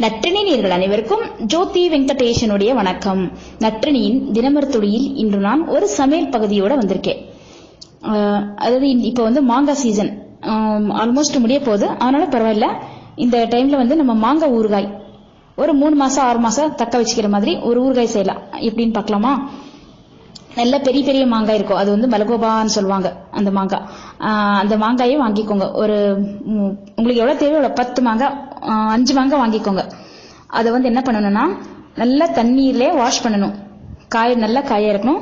நற்றினை நேர்கள் அனைவருக்கும் ஜோதி வெங்கடேஷனுடைய வணக்கம். நற்றினியின் தினமர் துளியில் இன்று நான் ஒரு சமையல் பகுதியோட வந்திருக்கேன். அதாவது இந்த- இப்போ வந்து மாங்காய் சீசன் ஆல்மோஸ்ட் முடிய போகுது. அதனால பரவாயில்ல. இந்த டைம்ல வந்து நம்ம மாங்காய் ஊறுகாய். ஒரு மூணு மாசம் ஆறு மாசம் தக்க வச்சுக்கிற மாதிரி ஒரு ஊறுகாய் செய்யலாம். எப்படின்னு பார்க்கலாமா? நல்ல பெரிய பெரிய மாங்காய் இருக்கும். அது வந்து மலகோபான்னு சொல்லுவாங்க அந்த மாங்காய் அந்த மாங்காயை வாங்கிக்கோங்க. ஒரு உங்களுக்கு எவ்வளவு தேவையோ பத்து மாங்காய் அஞ்சு மாங்காய் வாங்கிக்கோங்க. அதை வந்து என்ன பண்ணணும்னா நல்லா தண்ணீர்ல வாஷ் பண்ணணும். காய நல்லா காய இருக்கணும்.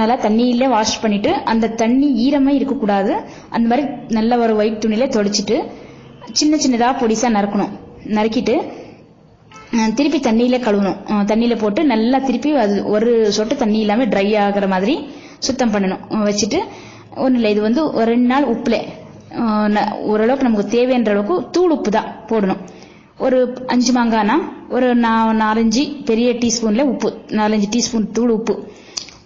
நல்லா தண்ணியிலே வாஷ் பண்ணிட்டு அந்த தண்ணி ஈரமே இருக்கக்கூடாது. அந்த மாதிரி நல்ல ஒரு ஒயிட் துணியில தொடச்சிட்டு சின்ன சின்னதா பொடிசா நறுக்கணும். நறுக்கிட்டு திருப்பி தண்ணியில கழுவணும். தண்ணியில போட்டு நல்லா திருப்பி அது ஒரு சொட்டு தண்ணி இல்லாம ட்ரை ஆகுற மாதிரி சுத்தம் பண்ணணும். வச்சுட்டு ஒன்றும் இல்லை இது வந்து ஒரு ரெண்டு நாள் உப்புல. ஓரளவுக்கு நமக்கு தேவைன்ற அளவுக்கு தூள் உப்பு தான் போடணும். ஒரு அஞ்சு மாங்கானா ஒரு நா- நாலஞ்சு பெரிய டீஸ்பூன்ல உப்பு நாலஞ்சு டீஸ்பூன் தூள் உப்பு.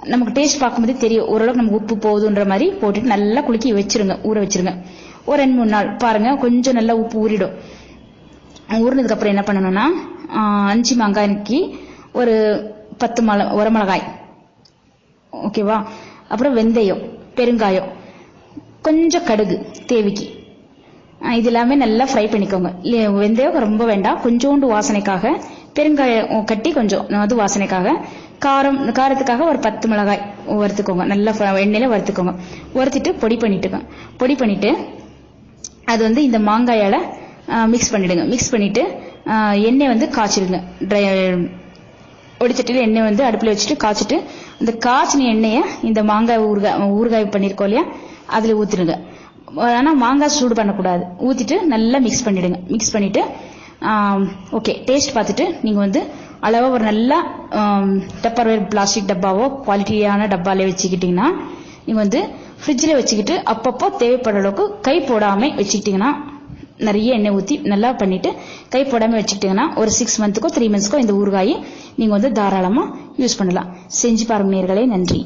நமக்கு டேஸ்ட் பார்க்கும்போதே தெரியும் ஓரளவுக்கு நமக்கு உப்பு போகுதுன்ற மாதிரி போட்டுட்டு நல்லா குலுக்கி வச்சிருங்க ஊற வச்சிருங்க. ஒரு ரெண்டு மூணு நாள் பாருங்க கொஞ்சம் நல்லா உப்பு ஊறிடும். ஊறினதுக்கு அப்புறம் என்ன பண்ணணும்னா அஞ்சு மாங்காய்க்கு ஒரு பத்து மல ஒரு மிளகாய். ஓகேவா? அப்புறம் வெந்தயம் பெருங்காயம். கொஞ்சம் கடுகு தேவிக்கு. இது எல்லாமே நல்லா ஃப்ரை பண்ணிக்கோங்க. வெந்தயம் ரொம்ப வேண்டாம். கொஞ்சோண்டு வாசனைக்காக பெருங்காயம் கட்டி கொஞ்சம் அது வாசனைக்காக காரம் காரத்துக்காக ஒரு பத்து மிளகாய் வறுத்துக்கோங்க. நல்லா fry- எண்ணெயில வறுத்துக்கோங்க. வறுத்துட்டு பொடி பண்ணிட்டுங்க. பொடி பண்ணிட்டு அது வந்து இந்த மாங்காயால மிக்ஸ் பண்ணிடுங்க. மிக்ஸ் பண்ணிட்டு எண்ணெய் வந்து காய்ச்சிடுங்க. ட்ரை ஒடிச்சட்டியில் எண்ணெய் வந்து அடுப்பில் வச்சுட்டு காய்ச்சிட்டு இந்த காய்ச்சின எண்ணெயை இந்த மாங்காய் ஊறுகாய் ஊறுகாய் பண்ணியிருக்கோம் இல்லையா அதில் ஊற்றிடுங்க ஆனால் மாங்காய் சூடு பண்ணக்கூடாது. ஊற்றிட்டு நல்லா மிக்ஸ் பண்ணிடுங்க. மிக்ஸ் பண்ணிவிட்டு ஓகே டேஸ்ட் பார்த்துட்டு நீங்கள் வந்து அளவாக ஒரு நல்லா டப்பர்வேர் பிளாஸ்டிக் டப்பாவோ குவாலிட்டியான டப்பாலே வச்சுக்கிட்டிங்கன்னா நீங்கள் வந்து ஃப்ரிட்ஜில் வச்சுக்கிட்டு அப்பப்போ தேவைப்படுற அளவுக்கு கை போடாமல் வச்சுக்கிட்டிங்கன்னா நிறைய எண்ணெய் ஊற்றி நல்லா பண்ணிட்டு கை போடாமல் வச்சுக்கிட்டிங்கன்னா ஒரு சிக்ஸ் மந்த்துக்கோ த்ரீ மந்த்ஸ்க்கோ இந்த ஊறுகாயை நீங்கள் வந்து தாராளமாக யூஸ் பண்ணலாம். செஞ்சு பாருங்க நேர்களே நன்றி.